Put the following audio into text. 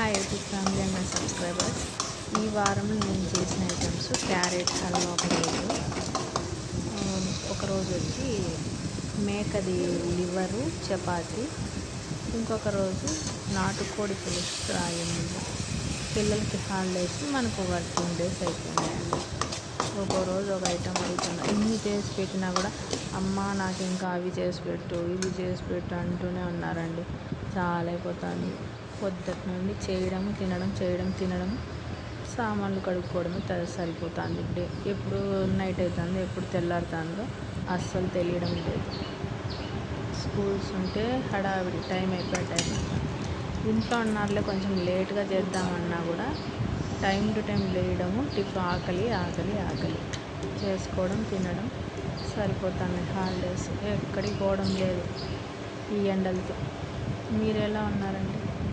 Hi YouTube family and my subscribers ఈ వారంలో నేను చేసిన ఐటమ్స్ క్యారెట్ హల్వా ఒక రోజు వచ్చి మేకది లివరు చపాతి. ఇంకొక రోజు నాటుకోడి పులుసు రాయి పిల్లలకి హాలిడేస్ మనకు వర్కింగ్ డేస్ అయిపోయాయండి ఒక్కో రోజు ఒక ఐటమ్ అడుగుతున్నా. ఇన్ని చేసి పెట్టినా కూడా అమ్మ నాకు ఇంకా అవి చేసి పెట్టు ఇవి చేసి పెట్టు అంటూనే ఉన్నారండి. చాలా అయిపోతుంది. పొద్దుటి నుండి చేయడం తినడం చేయడం తినడం. సామాన్లు కడుక్కోవడమే త- సరిపోతుంది. డే ఎప్పుడు నైట్ అవుతుందో ఎప్పుడు తెల్లారుతుందో అస్సలు తెలియడం లేదు. స్కూల్స్ ఉంటే హడావిడి టైం అయిపోయే టైం. ఇంట్లో ఉన్నారులే కొంచెం లేట్గా చేద్దామన్నా కూడా టైం టు టైం లేయడము టిఫ్ ఆకలి ఆకలి ఆకలి. చేసుకోవడం తినడం సరిపోతుంది. హాలిడేస్ ఎక్కడికి పోవడం లేదు ఈ ఎండలతో. మీరు ఎలా ఉన్నారండి?